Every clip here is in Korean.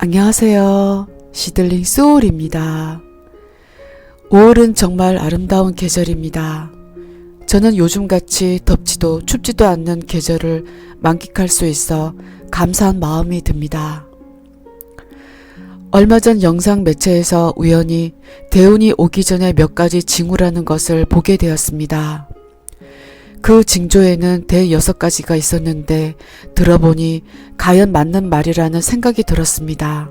안녕하세요. 시들링 소울입니다. 5월은 정말 아름다운 계절입니다. 저는 요즘같이 덥지도 춥지도 않는 계절을 만끽할 수 있어 감사한 마음이 듭니다. 얼마 전 영상 매체에서 우연히 대운이 오기 전에 몇 가지 징후라는 것을 보게 되었습니다. 그 징조에는 대 여섯 가지가 있었는데 들어보니 과연 맞는 말이라는 생각이 들었습니다.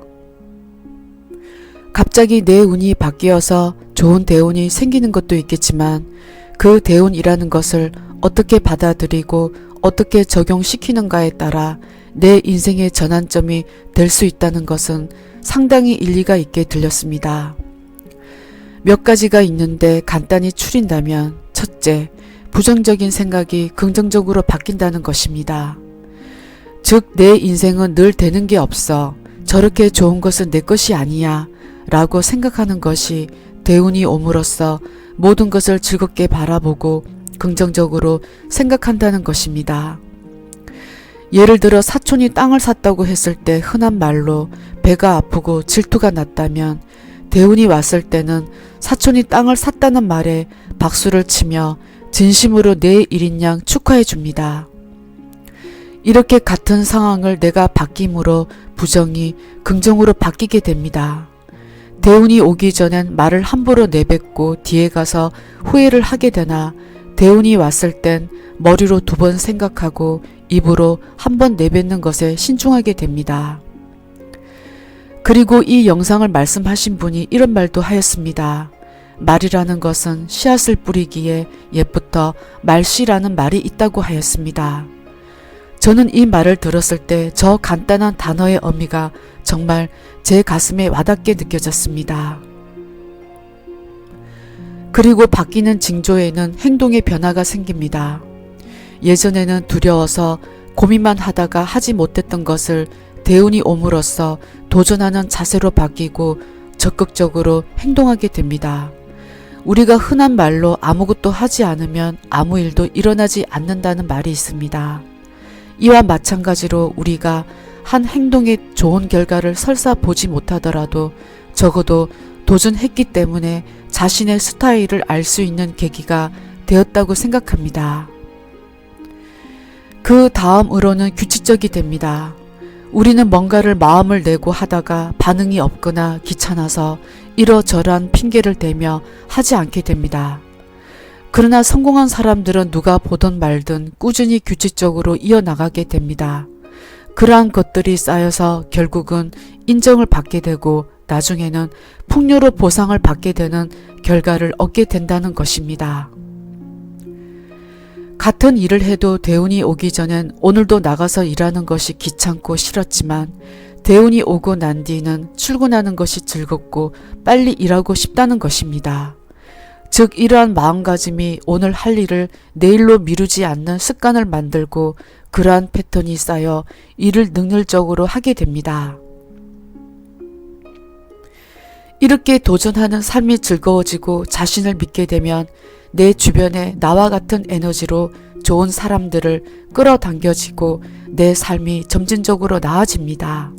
갑자기 내 운이 바뀌어서 좋은 대운이 생기는 것도 있겠지만 그 대운이라는 것을 어떻게 받아들이고 어떻게 적용시키는가에 따라 내 인생의 전환점이 될 수 있다는 것은 상당히 일리가 있게 들렸습니다. 몇 가지가 있는데 간단히 추린다면 첫째, 부정적인 생각이 긍정적으로 바뀐다는 것입니다. 즉, 내 인생은 늘 되는 게 없어. 저렇게 좋은 것은 내 것이 아니야. 라고 생각하는 것이 대운이 옴으로써 모든 것을 즐겁게 바라보고 긍정적으로 생각한다는 것입니다. 예를 들어 사촌이 땅을 샀다고 했을 때 흔한 말로 배가 아프고 질투가 났다면 대운이 왔을 때는 사촌이 땅을 샀다는 말에 박수를 치며 진심으로 내 일인 양 축하해 줍니다. 이렇게 같은 상황을 내가 바뀜으로 부정이 긍정으로 바뀌게 됩니다. 대운이 오기 전엔 말을 함부로 내뱉고 뒤에 가서 후회를 하게 되나 대운이 왔을 땐 머리로 두 번 생각하고 입으로 한 번 내뱉는 것에 신중하게 됩니다. 그리고 이 영상을 말씀하신 분이 이런 말도 하였습니다. 말이라는 것은 씨앗을 뿌리기에 옛부터 말씨라는 말이 있다고 하였습니다. 저는 이 말을 들었을 때 저 간단한 단어의 의미가 정말 제 가슴에 와닿게 느껴졌습니다. 그리고 바뀌는 징조에는 행동의 변화가 생깁니다. 예전에는 두려워서 고민만 하다가 하지 못했던 것을 대운이 옴으로써 도전하는 자세로 바뀌고 적극적으로 행동하게 됩니다. 우리가 흔한 말로 아무것도 하지 않으면 아무 일도 일어나지 않는다는 말이 있습니다. 이와 마찬가지로 우리가 한 행동에 좋은 결과를 설사 보지 못하더라도 적어도 도전했기 때문에 자신의 스타일을 알 수 있는 계기가 되었다고 생각합니다. 그 다음으로는 규칙적이 됩니다. 우리는 뭔가를 마음을 내고 하다가 반응이 없거나 귀찮아서 이러저러한 핑계를 대며 하지 않게 됩니다. 그러나 성공한 사람들은 누가 보던 말든 꾸준히 규칙적으로 이어나가게 됩니다. 그러한 것들이 쌓여서 결국은 인정을 받게 되고 나중에는 풍요로 보상을 받게 되는 결과를 얻게 된다는 것입니다. 같은 일을 해도 대운이 오기 전엔 오늘도 나가서 일하는 것이 귀찮고 싫었지만 대운이 오고 난 뒤는 출근하는 것이 즐겁고 빨리 일하고 싶다는 것입니다. 즉, 이러한 마음가짐이 오늘 할 일을 내일로 미루지 않는 습관을 만들고 그러한 패턴이 쌓여 일을 능률적으로 하게 됩니다. 이렇게 도전하는 삶이 즐거워지고 자신을 믿게 되면 내 주변에 나와 같은 에너지로 좋은 사람들을 끌어당겨지고 내 삶이 점진적으로 나아집니다.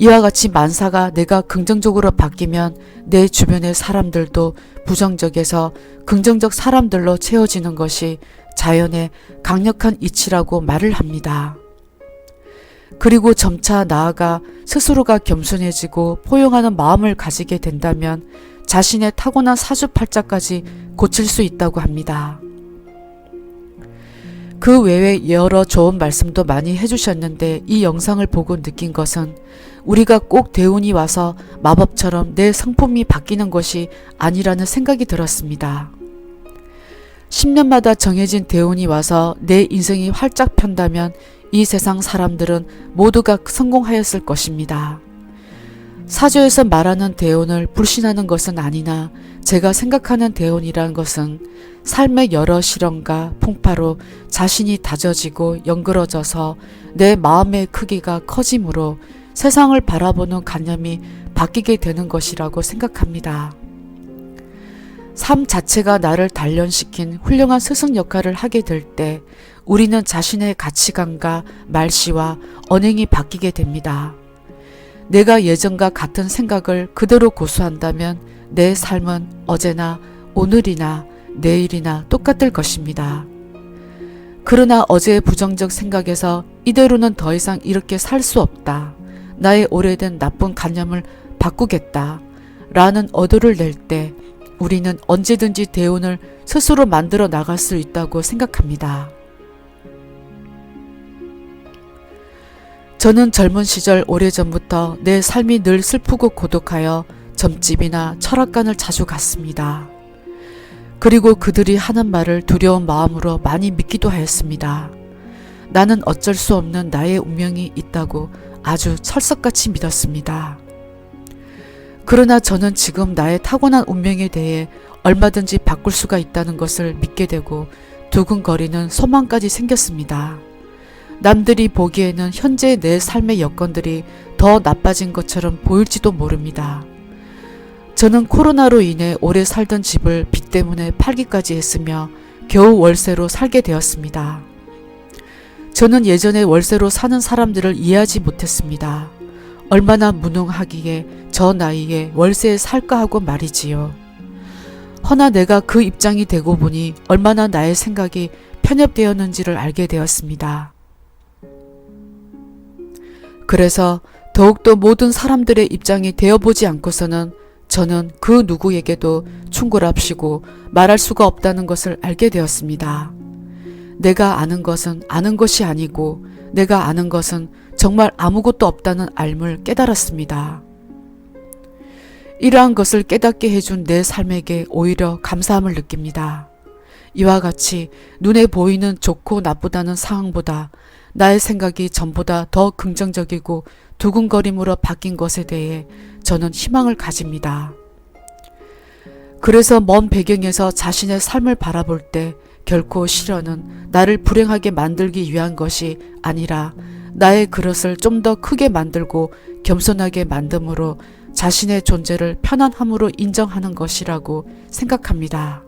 이와 같이 만사가 내가 긍정적으로 바뀌면 내 주변의 사람들도 부정적에서 긍정적 사람들로 채워지는 것이 자연의 강력한 이치라고 말을 합니다. 그리고 점차 나아가 스스로가 겸손해지고 포용하는 마음을 가지게 된다면 자신의 타고난 사주팔자까지 고칠 수 있다고 합니다. 그 외에 여러 좋은 말씀도 많이 해주셨는데 이 영상을 보고 느낀 것은 우리가 꼭 대운이 와서 마법처럼 내 성품이 바뀌는 것이 아니라는 생각이 들었습니다. 10년마다 정해진 대운이 와서 내 인생이 활짝 편다면 이 세상 사람들은 모두가 성공하였을 것입니다. 사주에서 말하는 대운을 불신하는 것은 아니나 제가 생각하는 대운이란 것은 삶의 여러 실험과 풍파로 자신이 다져지고 연그러져서 내 마음의 크기가 커지므로 세상을 바라보는 관념이 바뀌게 되는 것이라고 생각합니다. 삶 자체가 나를 단련시킨 훌륭한 스승 역할을 하게 될 때 우리는 자신의 가치관과 말씨와 언행이 바뀌게 됩니다. 내가 예전과 같은 생각을 그대로 고수한다면 내 삶은 어제나 오늘이나 내일이나 똑같을 것입니다. 그러나 어제의 부정적 생각에서 이대로는 더 이상 이렇게 살 수 없다. 나의 오래된 나쁜 관념을 바꾸겠다. 라는 어도를 낼 때 우리는 언제든지 대운을 스스로 만들어 나갈 수 있다고 생각합니다. 저는 젊은 시절 오래전부터 내 삶이 늘 슬프고 고독하여 점집이나 철학관을 자주 갔습니다. 그리고 그들이 하는 말을 두려운 마음으로 많이 믿기도 하였습니다. 나는 어쩔 수 없는 나의 운명이 있다고 아주 철석같이 믿었습니다. 그러나 저는 지금 나의 타고난 운명에 대해 얼마든지 바꿀 수가 있다는 것을 믿게 되고 두근거리는 소망까지 생겼습니다. 남들이 보기에는 현재 내 삶의 여건들이 더 나빠진 것처럼 보일지도 모릅니다. 저는 코로나로 인해 오래 살던 집을 빚 때문에 팔기까지 했으며 겨우 월세로 살게 되었습니다. 저는 예전에 월세로 사는 사람들을 이해하지 못했습니다. 얼마나 무능하기에 저 나이에 월세에 살까 하고 말이지요. 허나 내가 그 입장이 되고 보니 얼마나 나의 생각이 편협되었는지를 알게 되었습니다. 그래서 더욱더 모든 사람들의 입장이 되어보지 않고서는 저는 그 누구에게도 충고랍시고 말할 수가 없다는 것을 알게 되었습니다. 내가 아는 것은 아는 것이 아니고 내가 아는 것은 정말 아무것도 없다는 알을 깨달았습니다. 이러한 것을 깨닫게 해준 내 삶에게 오히려 감사함을 느낍니다. 이와 같이 눈에 보이는 좋고 나쁘다는 상황보다 나의 생각이 전보다 더 긍정적이고 두근거림으로 바뀐 것에 대해 저는 희망을 가집니다. 그래서 먼 배경에서 자신의 삶을 바라볼 때 결코 시련은 나를 불행하게 만들기 위한 것이 아니라 나의 그릇을 좀 더 크게 만들고 겸손하게 만듦으로 자신의 존재를 편안함으로 인정하는 것이라고 생각합니다.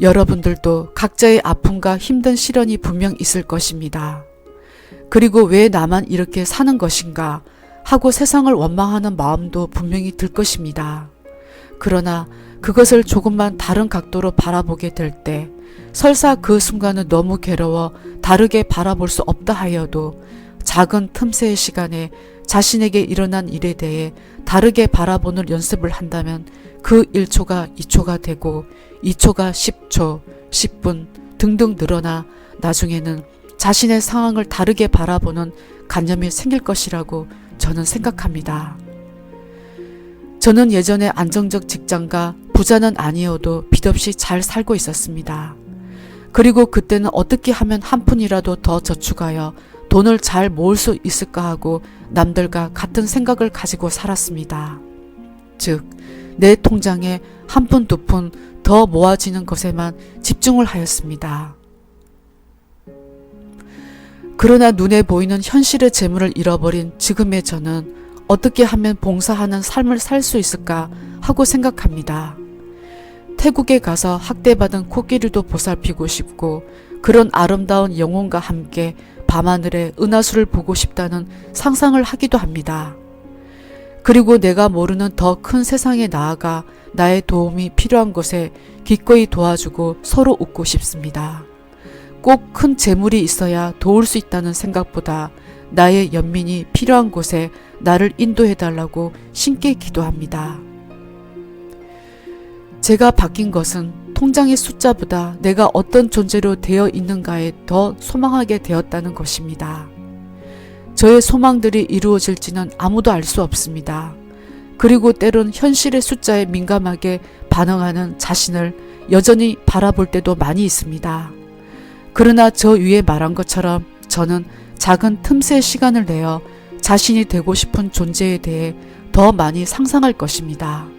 여러분들도 각자의 아픔과 힘든 시련이 분명 있을 것입니다. 그리고 왜 나만 이렇게 사는 것인가 하고 세상을 원망하는 마음도 분명히 들 것입니다. 그러나 그것을 조금만 다른 각도로 바라보게 될 때 설사 그 순간은 너무 괴로워 다르게 바라볼 수 없다 하여도 작은 틈새의 시간에 자신에게 일어난 일에 대해 다르게 바라보는 연습을 한다면 그 1초가 2초가 되고 2초가 10초, 10분 등등 늘어나 나중에는 자신의 상황을 다르게 바라보는 관념이 생길 것이라고 저는 생각합니다. 저는 예전에 안정적 직장과 부자는 아니어도 빚 없이 잘 살고 있었습니다. 그리고 그때는 어떻게 하면 한 푼이라도 더 저축하여 돈을 잘 모을 수 있을까 하고 남들과 같은 생각을 가지고 살았습니다. 즉, 내 통장에 한 푼, 두 푼 더 모아지는 것에만 집중을 하였습니다. 그러나 눈에 보이는 현실의 재물을 잃어버린 지금의 저는 어떻게 하면 봉사하는 삶을 살 수 있을까 하고 생각합니다. 태국에 가서 학대받은 코끼리도 보살피고 싶고 그런 아름다운 영혼과 함께 밤하늘의 은하수를 보고 싶다는 상상을 하기도 합니다. 그리고 내가 모르는 더 큰 세상에 나아가 나의 도움이 필요한 곳에 기꺼이 도와주고 서로 웃고 싶습니다. 꼭 큰 재물이 있어야 도울 수 있다는 생각보다 나의 연민이 필요한 곳에 나를 인도해 달라고 신께 기도합니다. 제가 바뀐 것은 통장의 숫자보다 내가 어떤 존재로 되어 있는가에 더 소망하게 되었다는 것입니다. 저의 소망들이 이루어질지는 아무도 알 수 없습니다. 그리고 때론 현실의 숫자에 민감하게 반응하는 자신을 여전히 바라볼 때도 많이 있습니다. 그러나 저 위에 말한 것처럼 저는 작은 틈새 시간을 내어 자신이 되고 싶은 존재에 대해 더 많이 상상할 것입니다.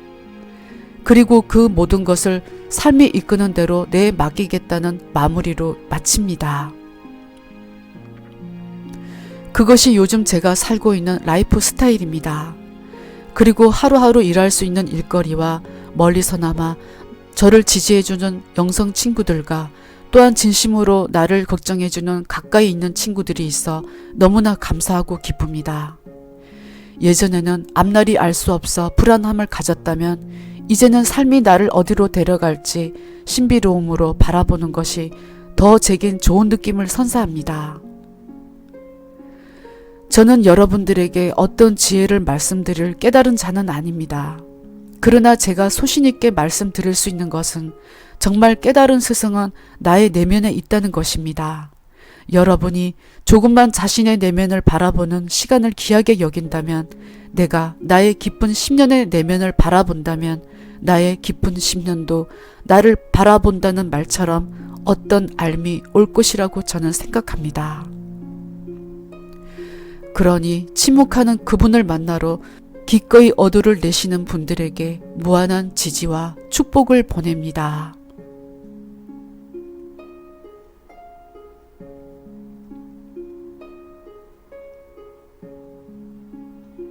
그리고 그 모든 것을 삶이 이끄는 대로 내 맡기겠다는 마무리로 마칩니다. 그것이 요즘 제가 살고 있는 라이프 스타일입니다. 그리고 하루하루 일할 수 있는 일거리와 멀리서나마 저를 지지해주는 영성 친구들과 또한 진심으로 나를 걱정해주는 가까이 있는 친구들이 있어 너무나 감사하고 기쁩니다. 예전에는 앞날이 알 수 없어 불안함을 가졌다면 이제는 삶이 나를 어디로 데려갈지 신비로움으로 바라보는 것이 더 제겐 좋은 느낌을 선사합니다. 저는 여러분들에게 어떤 지혜를 말씀드릴 깨달은 자는 아닙니다. 그러나 제가 소신있게 말씀드릴 수 있는 것은 정말 깨달은 스승은 나의 내면에 있다는 것입니다. 여러분이 조금만 자신의 내면을 바라보는 시간을 귀하게 여긴다면 내가 나의 깊은 10년의 내면을 바라본다면 나의 깊은 10년도 나를 바라본다는 말처럼 어떤 알미 올 것이라고 저는 생각합니다. 그러니 침묵하는 그분을 만나러 기꺼이 어도를 내시는 분들에게 무한한 지지와 축복을 보냅니다.